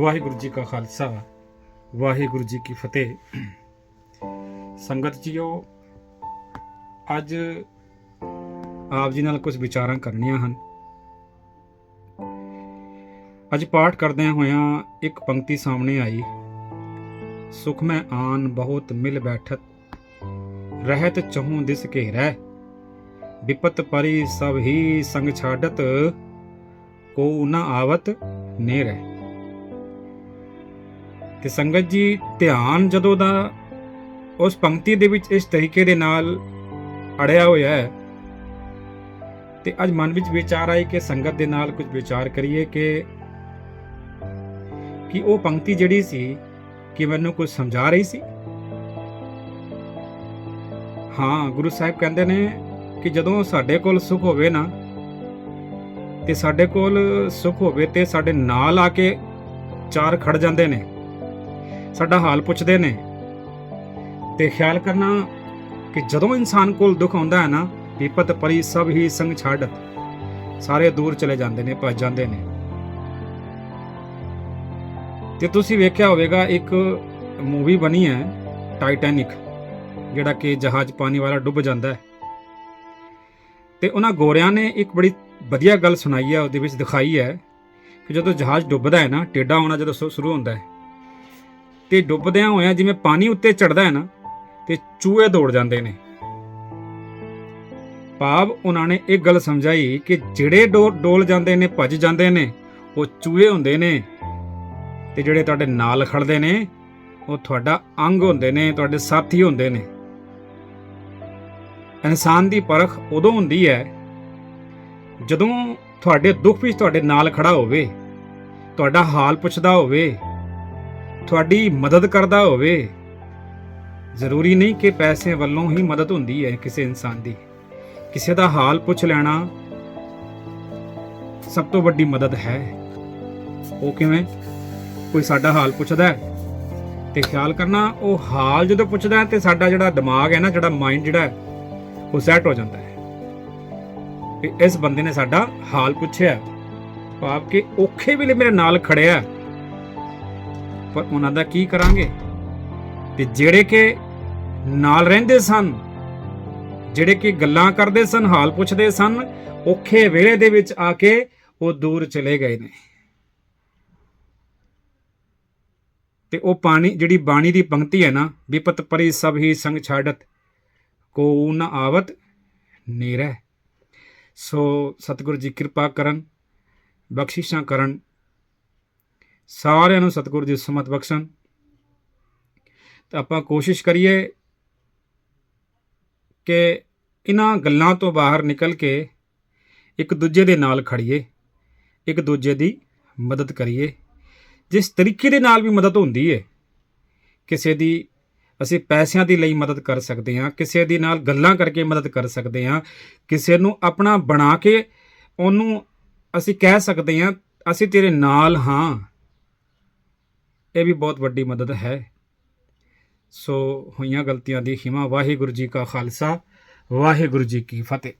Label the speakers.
Speaker 1: ਵਾਹਿਗੁਰੂ ਜੀ ਕਾ ਖਾਲਸਾ, ਵਾਹਿਗੁਰੂ ਜੀ ਕੀ ਫਤਿਹ। ਸੰਗਤ ਜੀਓ, ਅੱਜ ਆਪ ਜੀ ਨਾਲ ਕੁਝ ਵਿਚਾਰਾਂ ਕਰਨੀਆਂ ਹਨ। ਅੱਜ ਪਾਠ ਕਰਦਿਆਂ ਹੋਇਆਂ ਇੱਕ ਪੰਕਤੀ ਸਾਹਮਣੇ ਆਈ। ਸੁਖ ਮੈਂ ਆਨ ਬਹੁਤ ਮਿਲ ਬੈਠਤ, ਰਹਿਤ ਚਹੂ ਦਿਸ ਘੇਰੈ ਵਿਪਤ ਪਰੀ ਸਭ ਹੀ ਸੰਗ ਛਾਡਤ, ਕੋ ਨਾ ਆਵਤ ਨੇ ਰਹਿ। ਤੇ ਸੰਗਤ ਜੀ ਧਿਆਨ ਜਦੋਂ ਦਾ ਉਸ ਪੰਕਤੀ ਦੇ ਵਿੱਚ ਇਸ ਤਰੀਕੇ ਦੇ ਨਾਲ ਅੜਿਆ ਹੋਇਆ ਹੈ, ਤੇ ਅੱਜ ਮਨ ਵਿੱਚ ਵਿਚਾਰ ਆਈ ਕਿ ਸੰਗਤ ਦੇ ਨਾਲ ਕੁਝ ਵਿਚਾਰ ਕਰੀਏ ਕਿ ਕਿ ਉਹ ਪੰਕਤੀ ਜਿਹੜੀ ਸੀ, ਕਿ ਮੈਨੂੰ ਕੁਝ ਸਮਝਾ ਰਹੀ ਸੀ? ਹਾਂ, ਗੁਰੂ ਸਾਹਿਬ ਕਹਿੰਦੇ ਨੇ ਕਿ ਜਦੋਂ ਸਾਡੇ ਕੋਲ ਸੁਖ ਹੋਵੇ ਨਾ, ਤੇ ਸਾਡੇ ਕੋਲ ਸੁਖ ਹੋਵੇ ਤੇ ਸਾਡੇ ਨਾਲ ਆ ਕੇ ਚਾਰ ਖੜ ਜਾਂਦੇ ਨੇ। ਸਾਡਾ ਹਾਲ ਪੁੱਛਦੇ ਨੇ। ਤੇ ਖਿਆਲ ਕਰਨਾ ਕਿ ਜਦੋਂ ਇਨਸਾਨ ਕੋਲ ਦੁੱਖ ਆਉਂਦਾ ਹੈ ਨਾ ਵਿਪਤ ਪਰੀ ਸਭ ਹੀ ਸੰਗ ਛਾੜਤ ਸਾਰੇ ਦੂਰ ਚਲੇ ਜਾਂਦੇ ਨੇ, ਭੱਜ ਜਾਂਦੇ ਨੇ। ਤੇ ਤੁਸੀਂ ਵੇਖਿਆ ਹੋਵੇਗਾ, ਇੱਕ ਮੂਵੀ ਬਣੀ ਹੈ ਟਾਈਟੈਨਿਕ ਜਿਹੜਾ ਕਿ ਜਹਾਜ਼ ਪਾਣੀ ਵਾਲਾ ਡੁੱਬ ਜਾਂਦਾ ਹੈ। ਤੇ ਉਹਨਾਂ ਗੋਰਿਆਂ ਨੇ ਇੱਕ ਬੜੀ ਵਧੀਆ ਗੱਲ ਸੁਣਾਈ ਹੈ, ਉਹਦੇ ਵਿੱਚ ਦਿਖਾਈ ਹੈ ਕਿ ਜਦੋਂ ਜਹਾਜ਼ ਡੁੱਬਦਾ ਹੈ ਨਾ ਟੇਡਾ ਹੋਣਾ ਜਦੋਂ ਸ਼ੁ- ਸ਼ੁਰੂ ਹੁੰਦਾ ਹੈ। ਤੇ ਡੁੱਬਦਿਆਂ ਹੋਇਆਂ ਜਿਵੇਂ ਪਾਣੀ ਉੱਤੇ ਚੜਦਾ ਹੈ ਨਾ, ਤੇ ਚੂਹੇ ਦੌੜ ਜਾਂਦੇ ਨੇ। ਭਾਵ ਉਹਨਾਂ ਨੇ ਇਹ ਗੱਲ ਸਮਝਾਈ ਕਿ ਜਿਹੜੇ ਡੋ- ਡੋਲ ਜਾਂਦੇ ਨੇ, ਭੱਜ ਜਾਂਦੇ ਨੇ, ਉਹ ਚੂਹੇ ਹੁੰਦੇ ਨੇ ਤੇ ਜਿਹੜੇ ਤੁਹਾਡੇ ਨਾਲ ਖੜਦੇ ਨੇ, ਉਹ ਤੁਹਾਡਾ ਅੰਗ ਹੁੰਦੇ ਨੇ, ਤੁਹਾਡੇ ਸਾਥੀ ਹੁੰਦੇ ਨੇ। ਇਨਸਾਨ ਦੀ ਪਰਖ ਉਦੋਂ ਹੁੰਦੀ ਹੈ ਜਦੋਂ ਤੁਹਾਡੇ ਦੁੱਖ ਵਿੱਚ ਤੁਹਾਡੇ ਨਾਲ ਖੜਾ ਹੋਵੇ, ਤੁਹਾਡਾ ਹਾਲ ਪੁੱਛਦਾ ਹੋਵੇ ਤੁਹਾਡੀ ਮਦਦ ਕਰਦਾ ਹੋਵੇ। ਜ਼ਰੂਰੀ ਨਹੀਂ ਕਿ ਪੈਸੇ ਵੱਲੋਂ ਹੀ ਮਦਦ ਹੁੰਦੀ ਹੈ ਕਿਸੇ ਇਨਸਾਨ ਦੀ। ਕਿਸੇ ਦਾ ਹਾਲ ਪੁੱਛ ਲੈਣਾ ਸਭ ਤੋਂ ਵੱਡੀ ਮਦਦ ਹੈ। ਉਹ ਕਿਵੇਂ? ਕੋਈ ਸਾਡਾ ਹਾਲ ਪੁੱਛਦਾ ਹੈ? ਤੇ ਖਿਆਲ ਕਰਨਾ, ਉਹ ਹਾਲ ਜਦੋਂ ਪੁੱਛਦਾ ਹੈ ਤੇ ਸਾਡਾ ਜਿਹੜਾ ਦਿਮਾਗ ਹੈ ਨਾ, ਜਿਹੜਾ ਮਾਈਂਡ ਜਿਹੜਾ ਉਹ ਸੈਟ ਹੋ ਜਾਂਦਾ ਹੈ। ਕਿ ਇਸ ਬੰਦੇ ਨੇ ਸਾਡਾ ਹਾਲ ਪੁੱਛਿਆ। ਭਾਵ ਕਿ ਔਖੇ ਵੇਲੇ ਮੇਰੇ ਨਾਲ ਖੜਿਆ ਪਰ ਉਹਨਾਂ ਦਾ ਕੀ ਕਰਾਂਗੇ? ਤੇ ਜਿਹੜੇ ਕਿ ਨਾਲ ਰਹਿੰਦੇ ਸਨ, ਜਿਹੜੇ ਕਿ ਗੱਲਾਂ ਕਰਦੇ ਸਨ, ਹਾਲ ਪੁੱਛਦੇ ਸਨ, ਔਖੇ ਵੇਲੇ ਦੇ ਵਿੱਚ ਆ ਕੇ ਉਹ ਦੂਰ ਚਲੇ ਗਏ ਨੇ। ਤੇ ਉਹ ਪਾਣੀ, ਜਿਹੜੀ ਬਾਣੀ ਦੀ ਪੰਕਤੀ ਹੈ ਨਾ, ਵਿਪਤ ਪਰੀ ਸਭ ਹੀ ਸੰਗ ਛਾੜਤ, ਕੋ ਨ ਆਵਤ ਨੀਰੈ ਸੋ ਸਤਿਗੁਰੂ ਜੀ ਕਿਰਪਾ ਕਰਨ, ਬਖਸ਼ਿਸ਼ਾਂ ਕਰਨ ਸਾਰਿਆਂ ਨੂੰ ਸਤਿਗੁਰੂ ਜੀ ਸਮਤ ਬਖਸ਼ਣ। ਤਾਂ ਆਪਾਂ ਕੋਸ਼ਿਸ਼ ਕਰੀਏ ਕਿ ਇਹਨਾਂ ਗੱਲਾਂ ਤੋਂ ਬਾਹਰ ਨਿਕਲ ਕੇ ਇੱਕ ਦੂਜੇ ਦੇ ਨਾਲ ਖੜੀਏ, ਇੱਕ ਦੂਜੇ ਦੀ ਮਦਦ ਕਰੀਏ। ਜਿਸ ਤਰੀਕੇ ਦੇ ਨਾਲ ਵੀ ਮਦਦ ਹੁੰਦੀ ਹੈ ਕਿਸੇ ਦੀ ਅਸੀਂ ਪੈਸਿਆਂ ਦੀ ਲਈ ਮਦਦ ਕਰ ਸਕਦੇ ਹਾਂ, ਕਿਸੇ ਦੇ ਨਾਲ ਗੱਲਾਂ ਕਰਕੇ ਮਦਦ ਕਰ ਸਕਦੇ ਹਾਂ, ਕਿਸੇ ਨੂੰ ਆਪਣਾ ਬਣਾ ਕੇ ਉਹਨੂੰ ਅਸੀਂ ਕਹਿ ਸਕਦੇ ਹਾਂ, ਅਸੀਂ ਤੇਰੇ ਨਾਲ ਹਾਂ। ਇਹ ਵੀ ਬਹੁਤ ਵੱਡੀ ਮਦਦ ਹੈ। ਸੋ ਹੋਈਆਂ ਗਲਤੀਆਂ ਦੀ ਖਿਮਾ। ਵਾਹਿਗੁਰੂ ਜੀ ਕਾ ਖਾਲਸਾ। ਵਾਹਿਗੁਰੂ ਜੀ ਕੀ ਫਤਿਹ।